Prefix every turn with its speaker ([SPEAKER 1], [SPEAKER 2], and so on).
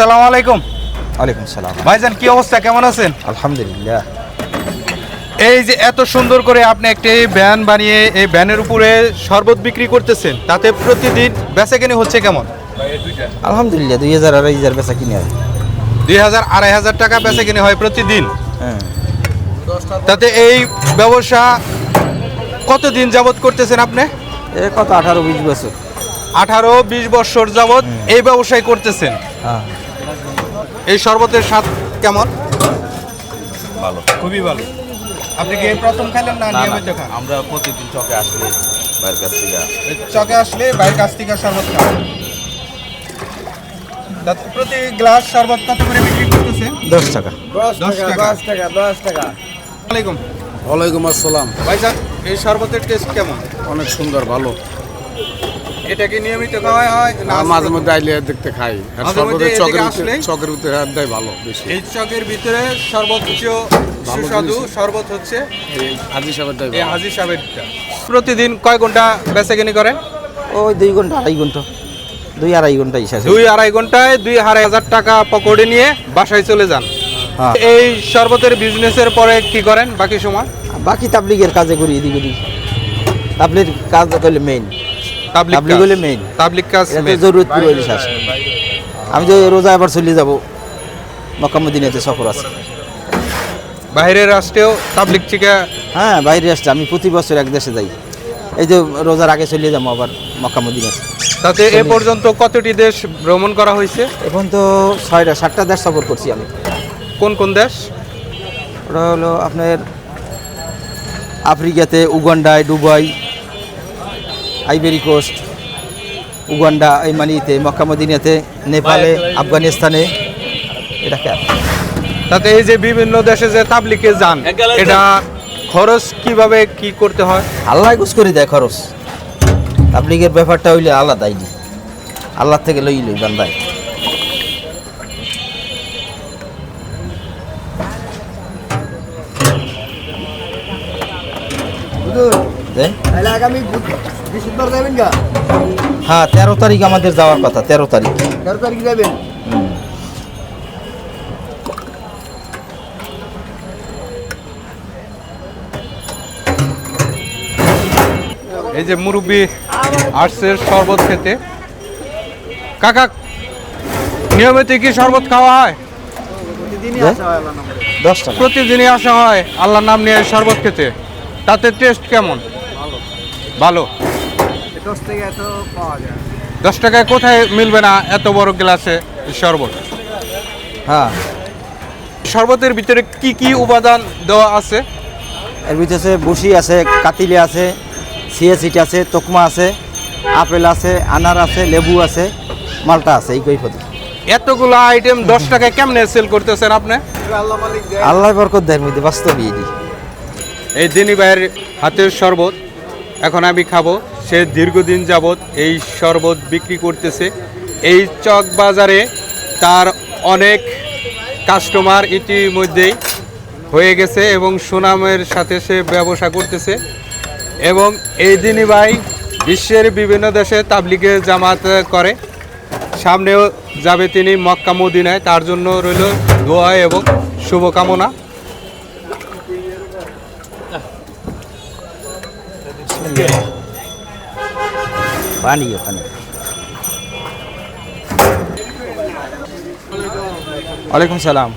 [SPEAKER 1] আসসালামু আলাইকুম।
[SPEAKER 2] ওয়ালাইকুম সালাম।
[SPEAKER 1] ভাইজান কি অবস্থা? কেমন আছেন?
[SPEAKER 2] আলহামদুলিল্লাহ।
[SPEAKER 1] এই যে এত সুন্দর করে আপনি একটি ভ্যান বানিয়ে এই ভ্যানের উপরে শরবত বিক্রি করতেছেন তাতে প্রতিদিন বেচাকেনি হচ্ছে কেমন?
[SPEAKER 2] আলহামদুলিল্লাহ দুই হাজার আড়াই হাজার বেচা কিনে হয়।
[SPEAKER 1] দুই হাজার আড়াই হাজার টাকা বেচাকেনি হয় প্রতিদিন।
[SPEAKER 2] হ্যাঁ।
[SPEAKER 1] তাতে এই ব্যবসা কতদিন যাবত করতেছেন আপনি?
[SPEAKER 2] এ কত আঠারো বিশ বছর।
[SPEAKER 1] আঠারো বিশ বছর যাবত এই ব্যবসায় করতেছেন।
[SPEAKER 2] হ্যাঁ।
[SPEAKER 1] এই শরবতের স্বাদ কেমন? ভালো। খুবই ভালো। আপনি কি প্রথম খেলেন না নিয়মিত খান?
[SPEAKER 3] আমরা প্রতিদিন চকে আসলে বাইরের কাছ থেকে
[SPEAKER 1] চকে আসলে বাইরের কাছ থেকে শরবত খান। প্রতি গ্লাস শরবত কত করে বিক্রি করতেছেন
[SPEAKER 2] দশ টাকা।
[SPEAKER 1] দশ টাকা দশ টাকা দশ টাকা। আলাইকুম
[SPEAKER 4] ওয়ালাইকুম আসসালাম।
[SPEAKER 1] ভাইজান এই শরবতের টেস্ট কেমন?
[SPEAKER 4] অনেক সুন্দর ভালো।
[SPEAKER 1] এটা কি নিয়মিত খাওয়া হয় না
[SPEAKER 4] মাঝে মধ্যে আইলে দেখতে খাই। আর সর্বদা চকের ভিতরে চকের ভিতরে দেয় ভালো বেশি।
[SPEAKER 1] এই চকের ভিতরে সর্বোচ্চ সুস্বাদু শরবত হচ্ছে
[SPEAKER 4] হাজি সাহেবের দেয়
[SPEAKER 1] এই হাজি সাহেবটা প্রতিদিন কয় ঘণ্টা বেচাকেনি করেন?
[SPEAKER 2] ওই দুই ঘণ্টা আড়াই ঘণ্টা। দুই আড়াই ঘণ্টা হিসাবে
[SPEAKER 1] দুই আড়াই ঘন্টায় দুই আড়াই হাজার টাকা পকড়ে নিয়ে বাসায় চলে যান।
[SPEAKER 2] হ্যাঁ।
[SPEAKER 1] এই শরবতের বিজনেসের পরে কি করেন বাকি সময়?
[SPEAKER 2] বাকি তাবলিগের কাজে করি এদিক ওদিক। তাবলির কাজ করলে মেইন
[SPEAKER 1] তাবলিক।
[SPEAKER 2] হলে মেইন
[SPEAKER 1] তাবলিক কাজ
[SPEAKER 2] জরুরত পুরো আমি যে রোজা এবার চলে যাব। মক্কামুদ্দিনাতে সফর আছে।
[SPEAKER 1] বাইরের রাষ্ট্রেও তাবলিক থেকে
[SPEAKER 2] হ্যাঁ বাইরে আসছে আমি প্রতি বছর এক দেশে যাই। এই যে রোজার আগে চলে যাব আবার মক্কামুদ্দিনাতে
[SPEAKER 1] তাতে এ পর্যন্ত কতটি দেশ ভ্রমণ করা হয়েছে?
[SPEAKER 2] এখন তো ছয়টা সাতটা দেশ সফর করছি আমি।
[SPEAKER 1] কোন কোন দেশ?
[SPEAKER 2] ওটা হলো আপনার আফ্রিকাতে উগান্ডায় দুবাই আইবেরি কোস্ট উগান্ডা এই মানিতে মক্কামদিনাতে নেপালে আফগানিস্তানে এটা কে?
[SPEAKER 1] তাতে এই যে বিভিন্ন দেশে যে তাবলিকে যান এটা খরচ কীভাবে কি করতে হয়?
[SPEAKER 2] আল্লাহ গুছ করে দেয় খরচ। তাবলিগের ব্যাপারটা হইলে আলাদাই নি আল্লাহ থেকে লই লই বান্দায়?
[SPEAKER 5] আগামী যাবেন গা?
[SPEAKER 2] হ্যাঁ তেরো তারিখ আমাদের যাওয়ার কথা তেরো তারিখ।
[SPEAKER 5] তেরো তারিখ যাবেন?
[SPEAKER 1] এই যে মুরব্বী আর্টসের শরবত খেতে। কাকা নিয়মিত কি শরবত খাওয়া হয়? প্রতিদিনই আসা হয় আল্লাহর নাম। নিয়ে শরবত খেতে। তাতে টেস্ট কেমন? ভালো।
[SPEAKER 5] দশ থেকে এত পাওয়া যায়।
[SPEAKER 1] দশ টাকায় কোথায় মিলবে না এত বড় গ্লাসে শরবত?
[SPEAKER 2] হ্যাঁ।
[SPEAKER 1] শরবতের ভিতরে কি কি উপাদান দেওয়া আছে?
[SPEAKER 2] এর ভিতরে বসি আছে কাতিলে আছে সিএসিট আছে তোকমা আছে আপেল আছে আনার আছে লেবু আছে মালটা আছে এই কৈফত।
[SPEAKER 1] এতগুলো আইটেম দশ টাকায় কেমনে সেল করতেছেন আপনি?
[SPEAKER 5] আল্লাহ মালিক দেয়।
[SPEAKER 2] আল্লাহ বরকত দেয় মধ্যে বাস্তবই
[SPEAKER 1] এই দিনী ভাইয়ের হাতের শরবত। এখন আমি খাব। সে দীর্ঘদিন যাবৎ এই শরবত বিক্রি করতেছে। এই চক বাজারে তার অনেক কাস্টমার ইতিমধ্যেই হয়ে গেছে এবং সুনামের সাথে সে ব্যবসা করতেছে। এবং এই দিনী ভাই বিশ্বের বিভিন্ন দেশে তাবলিগে জামাত করে। সামনেও যাবে তিনি মক্কা মদিনায়। তার জন্য রইল দোয়া এবং শুভকামনা।
[SPEAKER 2] পানি ওখানে
[SPEAKER 1] ওয়ালাইকুম সালাম